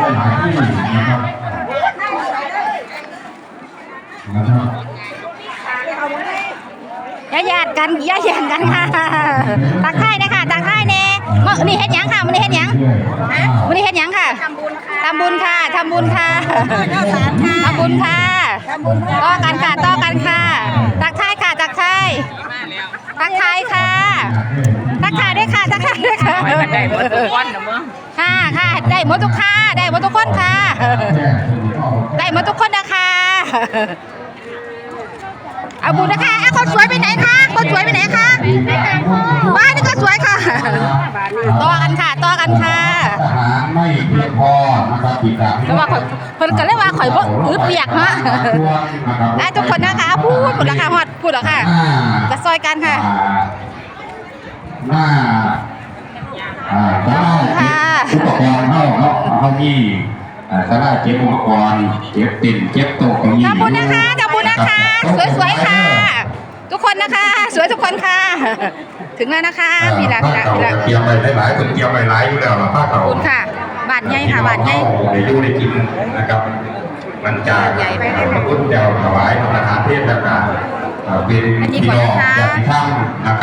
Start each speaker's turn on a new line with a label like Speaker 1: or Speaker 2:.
Speaker 1: หลายที่นะครับนะครับ
Speaker 2: อย่าหยาดกันอย่าแย่งกันค่ะตักไข่นะคะตักไข่เน่เมื่อนี่เฮ็ดหยังค่ะมันนี่เฮ็ดหยังมันนี่เฮ็ดหยังค่ะทำบุญค่ะทำบุญค่ะทำบุญค่ะทำบุญค่ะต่อกันค่ะต่อกันค่ะ ตักไข่ค่ะตักไข่ตักไข่ค่ะตักไข่ด้วยค่ะตักไข่ด้วยค่ะ
Speaker 3: ได้หมดทุกวันนะมึง
Speaker 2: ค่ะค่ะ ได้หมดทุกค่ะ ได้หมดทุกคนค่ะ ได้หมดทุกคนนะคะเอาบุญนะคะเอาคนสวยไปไหนคะ คนสวยไปไหนคะบ้านนี่ก็สวยค่ะ ต่อกันค่ะ ต่อกันค่ะ
Speaker 1: ทหารไม่เพียงพอนะครับปีกา
Speaker 2: แล้วว่าข่อยเพิ่นก็เลยว่าข่อยบ่อึดเปียกเนาะได้ทุกคนนะคะ พูดพูดแล้วค่ะฮอดพูดแล้วค่ะก็ซอยกันค่ะ
Speaker 1: หน้าอ่าะเขามีอ่าสาราเก็บอุปกรณ์เก็บติ่นเก็บโต๊ะเก้าอี้
Speaker 2: ทำบุญนะคะทำบุญนะคะ สวยๆค่ะ ทุกคนนะคะ สวยทุกคนค่ะ ถึงแล้วนะคะพี่ละพี่ละพี่ละ
Speaker 1: เตรียมไปหลายๆคนเตรียมไปหลายอยู่แล้วล่ะภาค
Speaker 2: ข
Speaker 1: เขา
Speaker 2: อบคุณค่ะบาทใหญ่ค่ะบาทใหญ่
Speaker 1: ในยูได้กินนะครับมันจาก
Speaker 2: ใหญ่ไป
Speaker 1: พระพุทธเจ้าถวายพระทานเทศน์แล้วก็เอ่อเป็น
Speaker 2: อันนี้
Speaker 1: พี่
Speaker 2: ก่อน
Speaker 1: น้อง
Speaker 2: นะคะ
Speaker 1: ญาติธรรมนะครับ